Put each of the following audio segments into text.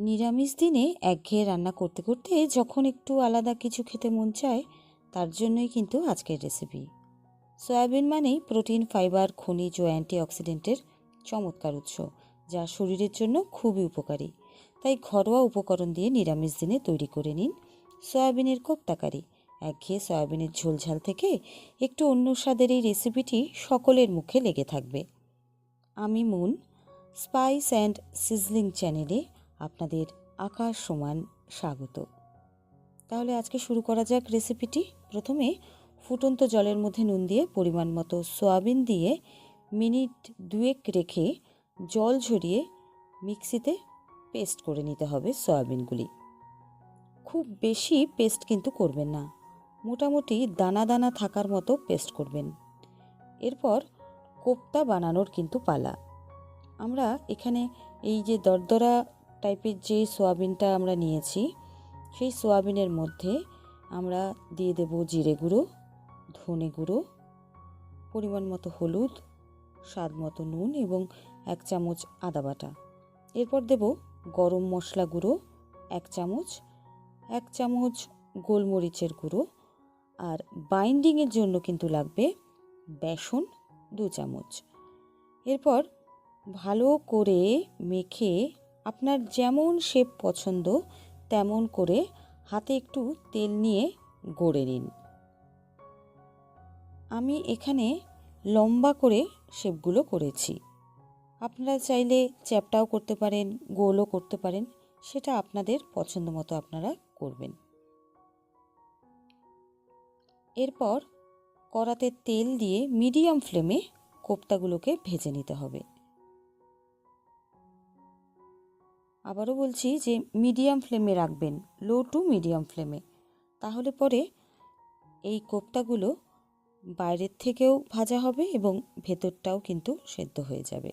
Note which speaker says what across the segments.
Speaker 1: নিরামিষ দিনে একঘেয়ে রান্না করতে করতে যখন একটু আলাদা কিছু খেতে মন চায়, তার জন্যই কিন্তু আজকের রেসিপি সয়াবিন মানেই প্রোটিন ফাইবার খনিজ ও অ্যান্টিঅক্সিডেন্টের চমৎকার উৎস, যা শরীরের জন্য খুবই উপকারী। তাই ঘরোয়া উপকরণ দিয়ে নিরামিষ দিনে তৈরি করে নিন সয়াবিনের কোপ্তাকারি একঘেয়ে সয়াবিনের ঝোলঝাল থেকে একটু অন্য স্বাদের এই রেসিপিটি সকলের মুখে লেগে থাকবে। আমি মুন স্পাইস অ্যান্ড সিজলিং চ্যানেলে আপনাদের আকাশ সমান স্বাগত। তাহলে আজকে শুরু করা যাক রেসিপিটি প্রথমে ফুটন্ত জলের মধ্যে নুন দিয়ে পরিমাণ মতো সয়াবিন দিয়ে মিনিট দুয়েক রেখে জল ঝরিয়ে মিক্সিতে পেস্ট করে নিতে হবে সয়াবিনগুলি। খুব বেশি পেস্ট কিন্তু করবেন না। মোটামুটি দানা দানা থাকার মতো পেস্ট করবেন। এরপর কোপ্তা বানানোর কিন্তু পালা। আমরা এখানে এই যে দরদরা টাইপের যে সোয়াবিনটা আমরা নিয়েছি, সেই সোয়াবিনের মধ্যে আমরা দিয়ে দেব জিরে গুঁড়ো, ধনে গুঁড়ো, পরিমাণ মতো হলুদ, স্বাদ মতো নুন এবং এক চামচ আদা বাটা। এরপর দেব গরম মশলা গুঁড়ো, এক চামচ এক চামচ গোলমরিচের গুঁড়ো আর বাইন্ডিংয়ের জন্য কিন্তু লাগবে বেসন দু চামচ। এরপর ভালো করে মেখে আপনার যেমন শেপ পছন্দ, তেমন করে হাতে একটু তেল নিয়ে গড়ে নিন। আমি এখানে লম্বা করে শেপগুলো করেছি। আপনারা চাইলে চ্যাপটাও করতে পারেন, গোলও করতে পারেন, সেটা আপনাদের পছন্দ মতো আপনারা করবেন। এরপর কড়াতে তেল দিয়ে মিডিয়াম ফ্লেমে কোপ্তাগুলোকে ভেজে নিতে হবে। আবারও বলছি যে মিডিয়াম ফ্লেমে রাখবেন, লো টু মিডিয়াম ফ্লেমে। তাহলে পরে এই কোপ্তাগুলো বাইরের থেকেও ভাজা হবে এবং ভেতরটাও কিন্তু সেদ্ধ হয়ে যাবে।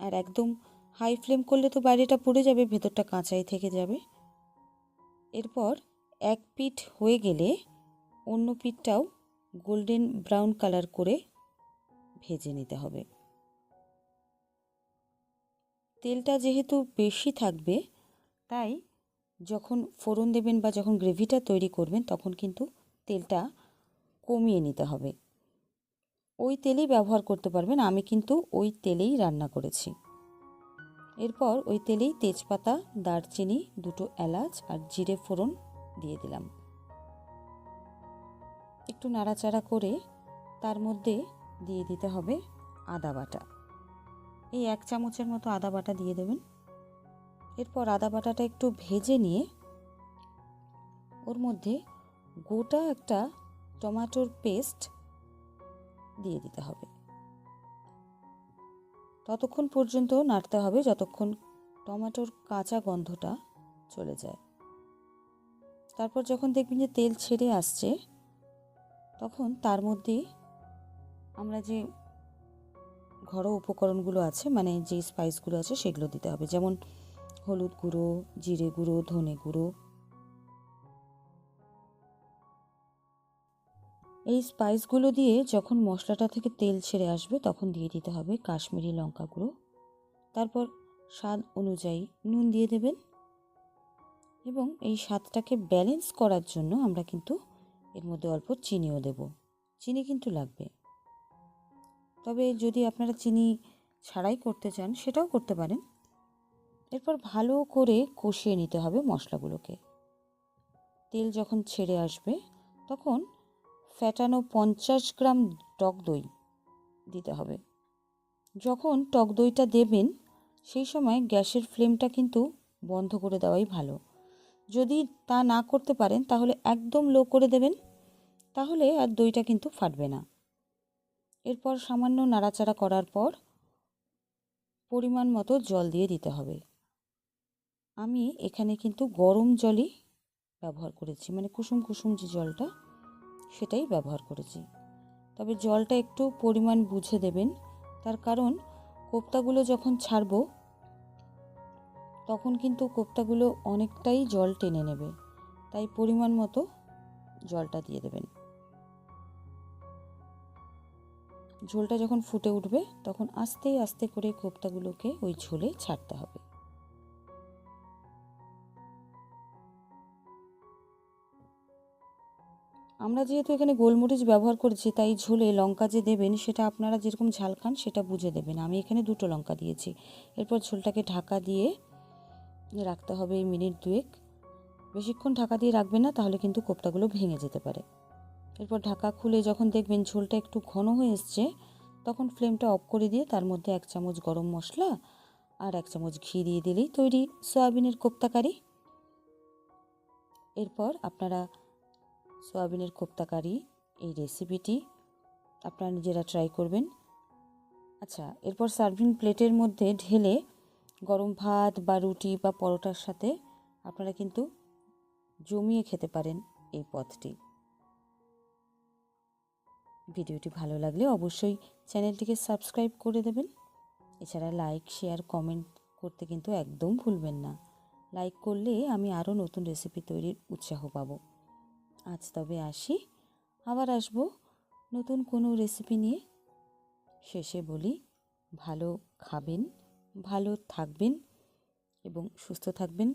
Speaker 1: আর একদম হাই ফ্লেম করলে তো বাইরেটা পুড়ে যাবে, ভেতরটা কাঁচাই থেকে যাবে। এরপর এক পিঠ হয়ে গেলে অন্য পিঠটাও গোল্ডেন ব্রাউন কালার করে ভেজে নিতে হবে। তেলটা যেহেতু বেশি থাকবে, তাই যখন ফোড়ন দেবেন বা যখন গ্রেভিটা তৈরি করবেন, তখন কিন্তু তেলটা কমিয়ে নিতে হবে। ওই তেলেই ব্যবহার করতে পারবেন, আমি কিন্তু ওই তেলেই রান্না করেছি। এরপর ওই তেলেই তেজপাতা, দারচিনি, দুটো এলাচ আর জিরে ফোড়ন দিয়ে দিলাম। একটু নাড়াচাড়া করে তার মধ্যে দিয়ে দিতে হবে আদা বাটা। এই এক চামচের মতো আদা বাটা দিয়ে দেবেন। এরপর আদা বাটাটা একটু ভেজে নিয়ে ওর মধ্যে গোটা একটা টমাটোর পেস্ট দিয়ে দিতে হবে। ততক্ষণ পর্যন্ত নাড়তে হবে যতক্ষণ টমাটোর কাঁচা গন্ধটা চলে যায়। তারপর যখন দেখবেন যে তেল ছেড়ে আসছে, তখন তার মধ্যে আমরা যে ঘরোয়া উপকরণগুলো আছে মানে যে স্পাইসগুলো আছে সেগুলো দিতে হবে। যেমন হলুদ গুঁড়ো, জিরে গুঁড়ো, ধনে গুঁড়ো। এই স্পাইসগুলো দিয়ে যখন মশলাটা থেকে তেল ছেড়ে আসবে, তখন দিয়ে দিতে হবে কাশ্মীরি লঙ্কা গুঁড়ো। তারপর স্বাদ অনুযায়ী নুন দিয়ে দেবেন। এবং এই স্বাদটাকে ব্যালেন্স করার জন্য আমরা কিন্তু এর মধ্যে অল্প চিনিও দেব। চিনি কিন্তু লাগবে। তবে যদি আপনারা চিনি ছাড়াই করতে চান, সেটাও করতে পারেন। এরপর ভালো করে কষিয়ে নিতে হবে মশলাগুলোকে। তেল যখন ছেড়ে আসবে, তখন ফ্যাটানো পঞ্চাশ গ্রাম টক দই দিতে হবে। যখন টক দইটা দেবেন, সেই সময় গ্যাসের ফ্লেমটা কিন্তু বন্ধ করে দেওয়াই ভালো। যদি তা না করতে পারেন, তাহলে একদম লো করে দেবেন, তাহলে আর দইটা কিন্তু ফাটবে না। এরপর সামান্য নাড়াচাড়া করার পর পরিমাণ মতো জল দিয়ে দিতে হবে। আমি এখানে কিন্তু গরম জলই ব্যবহার করেছি মানে কুসুম কুসুম যে জলটা সেটাই ব্যবহার করেছি। তবে জলটা একটু পরিমাণ বুঝে দেবেন, তার কারণ কোপ্তাগুলো যখন ছাড়বো, তখন কিন্তু কোপ্তাগুলো অনেকটাই জল টেনে নেবে, তাই পরিমাণ মতো জলটা দিয়ে দেবেন। ঝোলটা যখন ফুটে উঠবে, তখন আস্তে আস্তে করে কোপ্তাগুলোকে ওই ঝোলে ছাড়তে হবে। আমরা যেহেতু এখানে গোলমরিচ ব্যবহার করেছি, তাই ঝোলে লঙ্কা যে দেবেন, সেটা আপনারা যেরকম ঝাল খান, সেটা বুঝে দেবেন। আমি এখানে দুটো লঙ্কা দিয়েছি। এরপর ঝোলটাকে ঢাকা দিয়ে রাখতে হবে মিনিট দুয়েক। বেশিক্ষণ ঢাকা দিয়ে রাখবেন না, তাহলে কিন্তু কোপ্তাগুলো ভেঙে যেতে পারে। এরপর ঢাকা খুলে যখন দেখবেন ঝোলটা একটু ঘন হয়ে এসছে, তখন ফ্লেমটা অফ করে দিয়ে তার মধ্যে এক চামচ গরম মশলা আর এক চামচ ঘি দিয়ে দিলেই তৈরি সয়াবিনের কোপ্তা কারি এরপর আপনারা সয়াবিনের কোপ্তা কারি এই রেসিপিটি আপনারা নিজেরা ট্রাই করবেন। আচ্ছা এরপর সার্ভিং প্লেটের মধ্যে ঢেলে গরম ভাত বা রুটি বা পরোটার সাথে আপনারা কিন্তু জমিয়ে খেতে পারেন এই পথটি ভিডিওটি ভালো লাগলে অবশ্যই চ্যানেলটিকে সাবস্ক্রাইব করে দেবেন। এছাড়া লাইক, শেয়ার, কমেন্ট করতে কিন্তু একদম ভুলবেন না। লাইক করলে আমি আরও নতুন রেসিপি তৈরির উৎসাহ পাব। আজ তবে আসি। আবার আসব নতুন কোনো রেসিপি নিয়ে। শেষে বলি, ভালো খাবেন, ভালো থাকবেন এবং সুস্থ থাকবেন।